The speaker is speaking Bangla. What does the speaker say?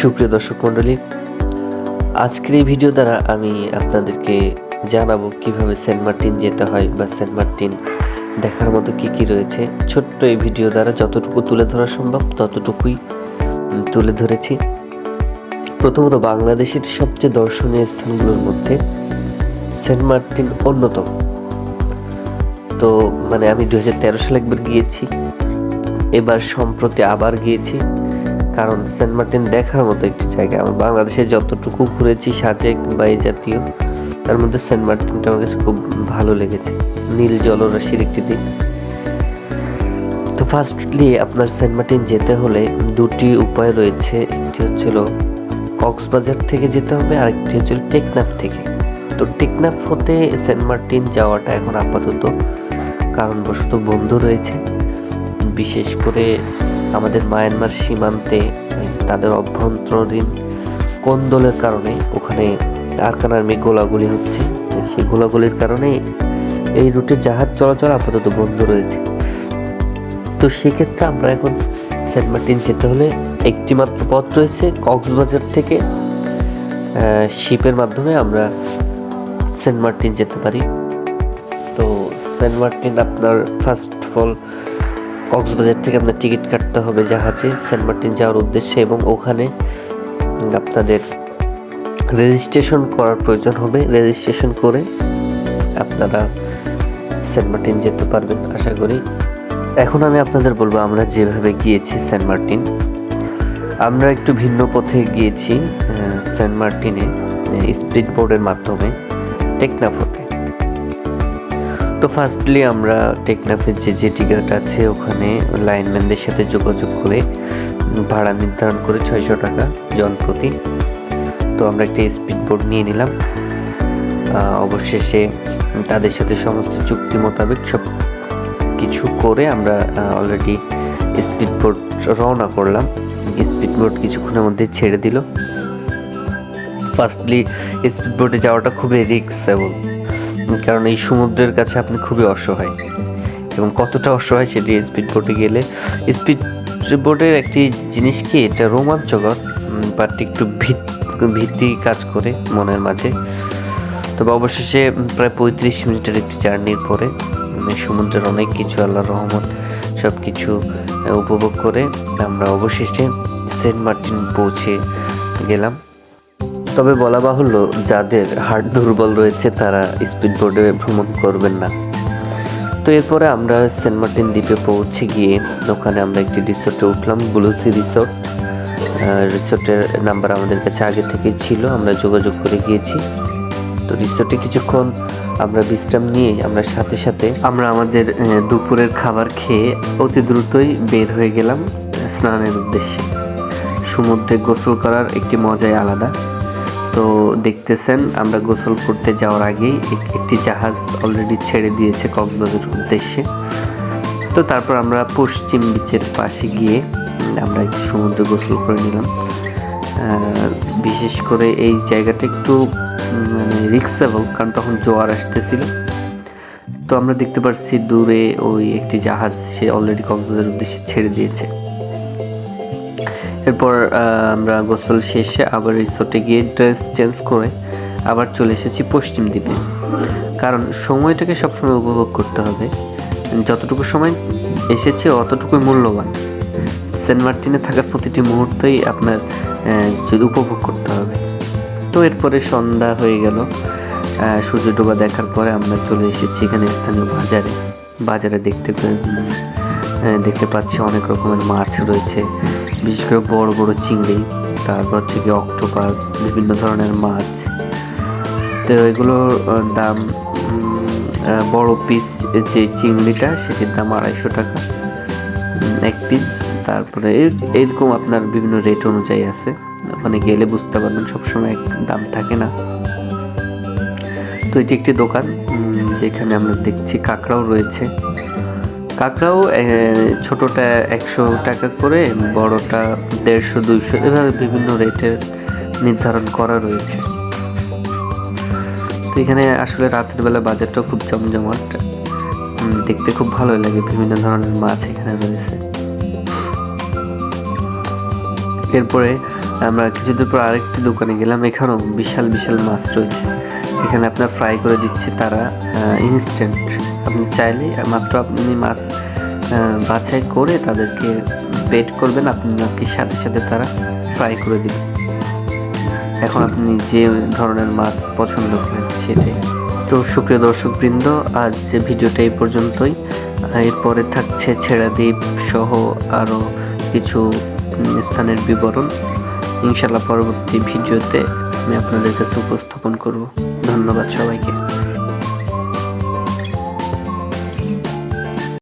সুপ্রিয় দর্শক মণ্ডলী, আজকের এই ভিডিও দ্বারা আমি আপনাদেরকে জানাব কীভাবে সেন্ট মার্টিন যেতে হয় বা সেন্ট মার্টিন দেখার মতো কি কি রয়েছে। ছোট্ট এই ভিডিও দ্বারা যতটুকু তুলে ধরা সম্ভব ততটুকুই তুলে ধরেছি। প্রথমত বাংলাদেশের সবচেয়ে দর্শনীয় স্থানগুলোর মধ্যে সেন্ট মার্টিন অন্যতম। তো মানে আমি দু হাজার তেরো সালে একবার গিয়েছি, এবার সম্প্রতি আবার গিয়েছি। কারণ সেন্ট মার্টিন দেখার মতো একটি জায়গা। আমার বাংলাদেশে যতটুকু ঘুরেছি সাজেক বা এই জাতীয়, তার মধ্যে সেন্ট মার্টিনটা আমার কাছে খুব ভালো লেগেছে। নীল জলরাশির একটি দিক। তো ফার্স্টলি আপনার সেন্ট মার্টিন যেতে হলে দুটি উপায় রয়েছে। একটি হচ্ছিল কক্সবাজার থেকে যেতে হবে আর একটি হচ্ছিল টেকনাফ থেকে। তো টেকনাফ হতে সেন্ট মার্টিন যাওয়াটা এখন আপাতত কারণবশত বন্ধ রয়েছে। বিশেষ করে আমাদের মায়ানমার সীমান্তে তাদের অভ্যন্তরীণ কোন্দলের কারণে ওখানে আরকান আর্মি গোলাগুলি হচ্ছে। সেই গোলাগুলির কারণে এই রুটে জাহাজ চলাচল আপাতত বন্ধ রয়েছে। তো সেক্ষেত্রে আমরা এখন সেন্ট মার্টিন যেতে হলে একটি মাত্র পথ রয়েছে কক্সবাজার থেকে শিপের মাধ্যমে আমরা সেন্ট মার্টিন যেতে পারি। তো সেন্ট মার্টিন আপনার ফার্স্ট অফ অল কক্সবাজার থেকে আপনার টিকিট কাটতে হবে জাহাজে সেন্ট মার্টিন যাওয়ার উদ্দেশ্যে এবং ওখানে আপনাদের রেজিস্ট্রেশন করার প্রয়োজন হবে। রেজিস্ট্রেশন করে আপনারা সেন্ট মার্টিন যেতে পারবেন আশা করি। এখন আমি আপনাদের বলব আমরা যেভাবে গিয়েছি সেন্ট মার্টিন। আমরা একটু ভিন্ন পথে গিয়েছি সেন্ট মার্টিনে স্পিড বোর্ডের মাধ্যমে টেকনাফ হতে তো ফার্স্টলি আমরা টেকনাফের যে জেটি ঘাট আছে, ওখানে লাইনম্যানদের সাথে যোগাযোগ করে ভাড়া নির্ধারণ করে ছয়শো টাকা জন প্রতি। তো আমরা একটা স্পিড বোর্ড নিয়ে নিলাম। অবশেষে তাদের সাথে সমস্ত চুক্তি মোতাবেক সব কিছু করে আমরা অলরেডি স্পিড বোট রওনা করলাম। স্পিড বোট কিছুক্ষণের মধ্যে ছেড়ে দিল। ফার্স্টলি স্পিড বোটে যাওয়াটা খুবই রিক্সেবল কারণ এই সমুদ্রের কাছে আপনি খুবই অসহায়। এবং কতটা অসহায় সেটি স্পিড বোটে গেলে। স্পিড বোটের একটি জিনিস কি, এটা রোমাঞ্চকর বাট একটু ভিত, ভীতি কাজ করে মনের মাঝে। তবে অবশেষে প্রায় পঁয়ত্রিশ মিনিটের একটি জার্নির পরে সমুদ্রের অনেক কিছু আল্লাহ রহমত সব কিছু উপভোগ করে আমরা অবশেষে সেন্ট মার্টিন পৌঁছে গেলাম। তবে বলা বাহুল্য, যাদের হার্ট দুর্বল রয়েছে তারা স্পিড বোর্ডে ভ্রমণ করবেন না। তো এরপরে আমরা সেন্ট মার্টিন দ্বীপে পৌঁছে গিয়ে ওখানে আমরা একটি রিসোর্টে উঠলাম ব্লুসি রিসোর্ট। রিসোর্টের নাম্বার আমাদের কাছে আগে থেকেই ছিল, আমরা যোগাযোগ করে গিয়েছি। তো রিসোর্টে কিছুক্ষণ আমরা বিশ্রাম নিয়ে আমরা সাথে সাথে আমরা আমাদের দুপুরের খাবার খেয়ে অতি দ্রুতই বের হয়ে গেলাম স্নানের উদ্দেশ্যে। সমুদ্রে গোসল করার একটি মজাই আলাদা। তো দেখতেছেন, আমরা গোসল করতে যাওয়ার আগেই একটি জাহাজ অলরেডি ছেড়ে দিয়েছে কক্সবাজার উদ্দেশ্যে। তো তারপর আমরা পশ্চিম বিচের পাশে গিয়ে আমরা একটু সমুদ্রে গোসল করে নিলাম। বিশেষ করে এই জায়গাটা একটু মানে রিক্সেবল কারণ তখন জোয়ার আসতেছিল। তো আমরা দেখতে পাচ্ছি দূরে ওই একটি জাহাজ সে অলরেডি কক্সবাজার উদ্দেশ্যে ছেড়ে দিয়েছে। এরপর আমরা গোসল শেষে আবার রিসোর্টে গিয়ে ড্রেস চেঞ্জ করে আবার চলে এসেছি পশ্চিম দ্বীপে কারণ সময়টাকে সবসময় উপভোগ করতে হবে। যতটুকু সময় এসেছে অতটুকুই মূল্যবান। সেন্ট মার্টিনে থাকার প্রতিটি মুহূর্তই আপনার উপভোগ করতে হবে। তো এরপরে সন্ধ্যা হয়ে গেল। সূর্য ডোবা দেখার পরে আমরা চলে এসেছি এখানে স্থানীয় বাজারে। বাজারে দেখতে দেখতে পাচ্ছি অনেক রকমের মাছ রয়েছে। বিশেষ করে বড় বড় চিংড়ি, তারপর হচ্ছে কি অক্টোপাস, বিভিন্ন ধরনের মাছ। তো এগুলোর দাম বড় পিস যে চিংড়িটা, সেটির দাম আড়াইশো টাকা এক পিস তারপরে এর- এরকম আপনার বিভিন্ন রেট অনুযায়ী আছে। ওখানে গেলে বুঝতে পারবেন, সবসময় এক দাম থাকে না। তো এটি একটি দোকান যেখানে আমরা দেখছি কাঁকড়াও রয়েছে। কাঁকড়াও ছোটটা একশো টাকা করে, বড়টা দেড়শো, দুইশো, এভাবে বিভিন্ন রেটের নির্ধারণ করা রয়েছে। তো এখানে আসলে রাতের বেলা বাজারটাও খুব জমজমাট। দেখতে খুব ভালো লাগে, বিভিন্ন ধরনের মাছ এখানে রয়েছে। এরপরে আমরা কিছুদিন পর আরেকটি দোকানে গেলাম, এখানেও বিশাল বিশাল মাছ রয়েছে। এখানে আপনার ফ্রাই করে দিচ্ছে তারা ইনস্ট্যান্ট আপনি চাইলে মাত্র আপনি মাছ বাছাই করে তাদেরকে বেট করবেন, আপনি আপনাকে সাথে সাথে তারা ফ্রাই করে দিবে এখন আপনি যে ধরনের মাছ পছন্দ করেন সেটাই। তো সুপ্রিয় দর্শকবৃন্দ, আজ যে ভিডিওটা এই পর্যন্তই। এরপরে থাকছে ছেড়াদ্বীপ সহ আরও কিছু স্থানের বিবরণ। ইনশাল্লাহ পরবর্তী ভিডিওতে আমি আপনাদের কাছে উপস্থাপন করব। ধন্যবাদ সবাইকে।